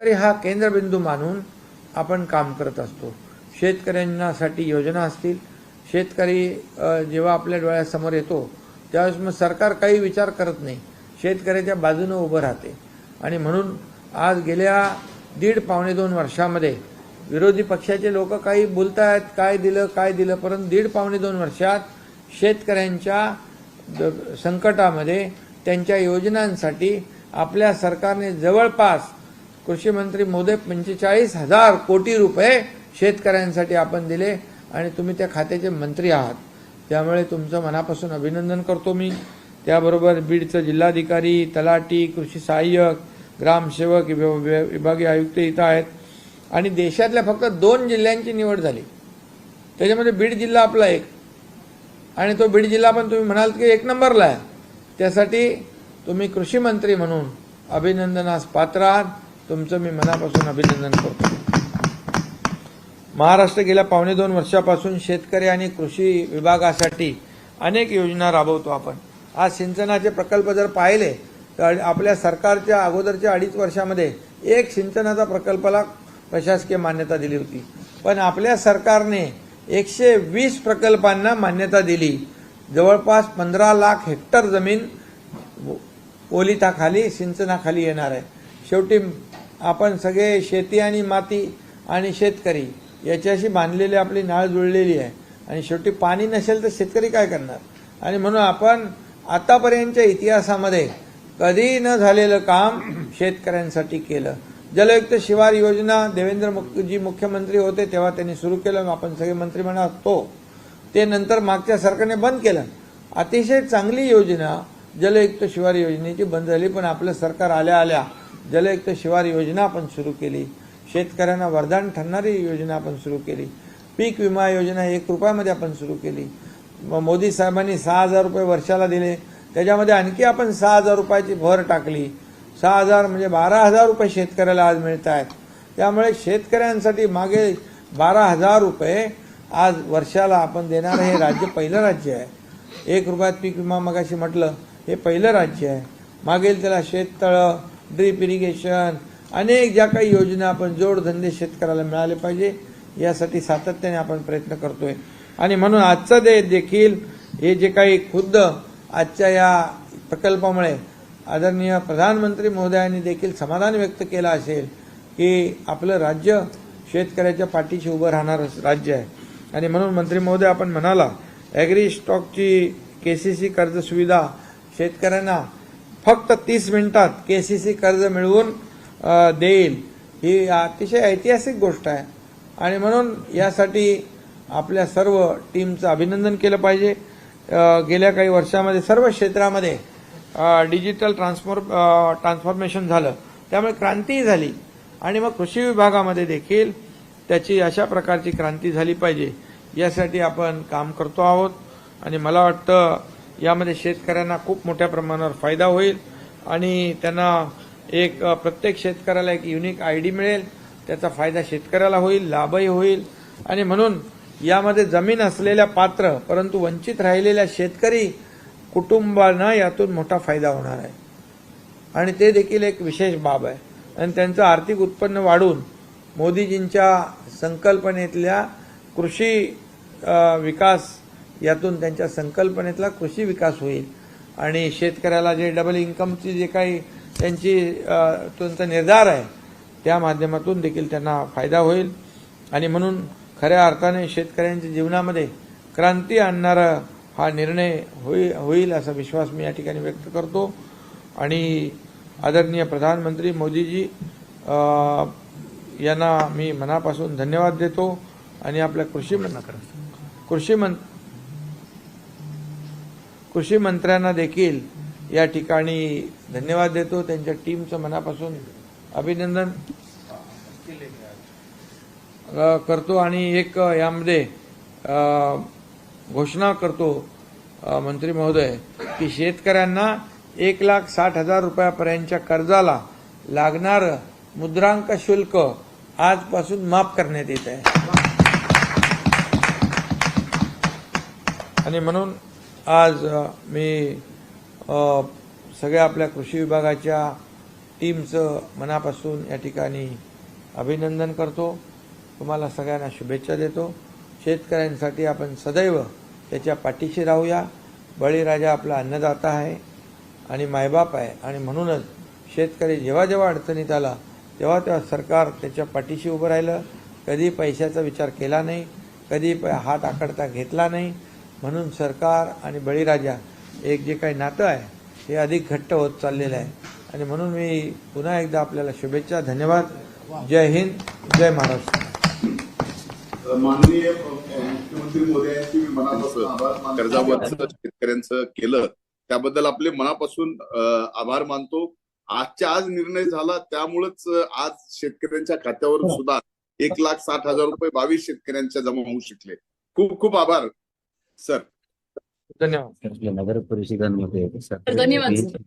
तरी हा केंद्रबिंदू मानून आपण काम करत असतो. शेतकऱ्यांसाठी योजना असतील शेतकरी जेव्हा आपल्या डोळ्यासमोर येतो त्यावेळेस मग सरकार काही विचार करत नाही. शेतकऱ्याच्या बाजूनं उभं राहते. आणि म्हणून आज गेल्या दीड पावणे दोन वर्षामध्ये विरोधी पक्षाचे लोक काही बोलतायत काय दिलं काय दिलं परंतु दीड पावणे दोन वर्षात शेतकऱ्यांच्या संकटामध्ये त्यांच्या योजनांसाठी आपल्या सरकारने जवळपास कृषी मंत्री मोदी पंचेचाळीस हजार कोटी रुपये शेतकऱ्यांसाठी आपण दिले आणि तुम्ही त्या खात्याचे मंत्री आहात. त्यामुळे तुमचं मनापासून अभिनंदन करतो मी. त्याबरोबर बीडचं जिल्हाधिकारी तलाटी कृषी सहाय्यक ग्रामसेवक विभ- विभागीय आयुक्त इथं आहेत. आणि देशातल्या फक्त दोन जिल्ह्यांची निवड झाली. त्याच्यामध्ये बीड जिल्हा आपला एक. आणि तो बीड जिल्हा पण तुम्ही म्हणाल की एक नंबरला आहे. त्यासाठी तुम्ही कृषी मंत्री म्हणून अभिनंदनास पात्र आहात. तुमचं मी मनापासून अभिनंदन करतो. महाराष्ट्र गेल्या पावणे दोन वर्षापासून शेतकरी आणि कृषी विभागासाठी अनेक योजना राबवतो आपण. आज सिंचनाचे प्रकल्प जर पाहिले तर आपल्या सरकारच्या अगोदरच्या अडीच वर्षामध्ये एक सिंचनाचा प्रकल्पाला प्रशासकीय मान्यता दिली होती. पण आपल्या सरकारने एकशे वीस प्रकल्पांना मान्यता दिली. जवळपास पंधरा लाख हेक्टर जमीन ओलिताखाली सिंचनाखाली येणार आहे. शेवटी आपण सगळे शेती आणि माती आणि शेतकरी याच्याशी बांधलेली आपली नाळ जुळलेली आहे. आणि शेवटी पाणी नसेल तर शेतकरी काय करणार? आणि म्हणून आपण आतापर्यंतच्या इतिहासामध्ये कधी न झालेलं काम शेतकऱ्यांसाठी केलं. जलयुक्त शिवार योजना देवेंद्र जी मुख्यमंत्री होते तेव्हा त्यांनी सुरू केलं आपण सगळे मंत्रिमंडळात तो. ते नंतर मागच्या सरकारने बंद केलं. अतिशय चांगली योजना जलयुक्त शिवार योजनेची बंद झाली पण आपलं सरकार आल्या आल्या जलयुक्त शिवार योजना आपण सुरू केली. शेतकऱ्यांना वरदान ठरणारी योजना आपण सुरू केली. पीक विमा योजना एक रुपयामध्ये आपण सुरू केली. मोदी साहेबांनी सहा हजार रुपये वर्षाला दिले. त्याच्यामध्ये आणखी आपण सहा हजार रुपयाची भर टाकली. सहा हजार म्हणजे बारा हजार रुपये शेतकऱ्याला आज मिळत आहेत. त्यामुळे शेतकऱ्यांसाठी मागे बारा हजार रुपये आज वर्षाला आपण देणारं हे राज्य पहिलं राज्य आहे. एक रुपयात पीक विमा मगाशी म्हटलं हे पहिलं राज्य आहे. मागेल त्याला शेततळं ड्रीप इरिगेशन अनेक ज्या काही योजना आपण जोडधंदे शेतकऱ्याला मिळाले पाहिजे यासाठी सातत्याने आपण प्रयत्न करतोय. आणि म्हणून आजचं दे देखील हे जे काही खुद्द आजच्या या प्रकल्पामुळे आदरणीय प्रधानमंत्री महोदयांनी देखील समाधान व्यक्त केलं असेल की आपलं राज्य शेतकऱ्याच्या पाठीशी उभं राहणारं राज्य आहे. आणि म्हणून मंत्री महोदय आपण म्हणाला ॲग्री स्टॉकची केसीसी कर्ज सुविधा शेतकऱ्यांना फक्त तीस मिनिटात सी कर्ज मिळवून देईल. ही अतिशय ऐतिहासिक गोष्ट आहे. आणि म्हणून यासाठी आपल्या सर्व टीमचं अभिनंदन केलं पाहिजे. गेल्या काही वर्षामध्ये सर्व क्षेत्रामध्ये डिजिटल ट्रान्सफॉर्म ट्रान्सफॉर्मेशन झालं. त्यामुळे क्रांतीही झाली. आणि मग कृषी विभागामध्ये देखील त्याची अशा प्रकारची क्रांती झाली पाहिजे. यासाठी आपण काम करतो आहोत. आणि मला वाटतं यामध्ये शेतकऱ्यांना खूप मोठ्या प्रमाणावर फायदा होईल आणि त्यांना एक प्रत्येक शेतकऱ्याला एक युनिक आय डी मिळेल. त्याचा फायदा शेतकऱ्याला होईल लाभही होईल. आणि म्हणून यामध्ये जमीन असलेल्या पात्र परंतु वंचित राहिलेल्या शेतकरी कुटुंबांना यातून मोठा फायदा होणार आहे. आणि ते देखील एक विशेष बाब आहे. आणि त्यांचं आर्थिक उत्पन्न वाढून मोदीजींच्या संकल्पनेतल्या कृषी विकास यातून त्यांच्या संकल्पनेतला कृषी विकास होईल. आणि शेतकऱ्याला जे डबल इन्कमची जे काही त्यांची त्यांचा निर्धार आहे त्या माध्यमातून देखील त्यांना फायदा होईल. आणि म्हणून खऱ्या अर्थाने शेतकऱ्यांच्या जीवनामध्ये क्रांती आणणारा हा निर्णय होईल होईल असा विश्वास मी या ठिकाणी व्यक्त करतो. आणि आदरणीय प्रधानमंत्री मोदीजी यांना मी मनापासून धन्यवाद देतो. आणि आपल्या कृषी कृषी मं कृषी मंत्र्यांना देखील या ठिकाणी धन्यवाद देतो. त्यांच्या टीमचं मनापासून अभिनंदन करतो आणि एक यामध्ये घोषणा करतो मंत्री महोदय की शेतकऱ्यांना एक लाख साठ हजार रुपयापर्यंतच्या कर्जाला लागणारं मुद्रांक शुल्क आजपासून माफ करण्यात येत आहे. आणि म्हणून आज मी सगळ्या आपल्या कृषी विभागाच्या टीमचं मनापासून या ठिकाणी अभिनंदन करतो. तुम्हाला सगळ्यांना शुभेच्छा देतो. शेतकऱ्यांसाठी आपण सदैव त्याच्या पाठीशी राहूया. बळीराजा आपला अन्नदाता आहे आणि मायबाप आहे. आणि म्हणूनच शेतकरी जेव्हा जेव्हा अडचणीत आला तेव्हा तेव्हा सरकार त्याच्या पाठीशी उभं राहिलं. कधी पैशाचा विचार केला नाही कधी प हात आकडता घेतला नाही. म्हणून सरकार आणि बळीराजा एक जे काही नातं आहे हे अधिक घट्ट होत चाललेलं आहे. आणि म्हणून मी पुन्हा एकदा आपल्याला शुभेच्छा धन्यवाद. जय हिंद जय महाराष्ट्र. माननीय मुख्यमंत्री मोदयांची मी मनापासून आभार मानतो. कर्जावरचं शेतकऱ्यांचं केलं त्याबद्दल आपले मनापासून आभार मानतो. आजच्या आज निर्णय झाला त्यामुळेच आज शेतकऱ्यांच्या खात्यावर सुद्धा एक लाख साठ हजार रुपये बावीस शेतकऱ्यांच्या जमा होऊ शकले. खूप खूप आभार. सर. धन्यवाद. नगर परिषदांमध्ये धन्यवाद, सर.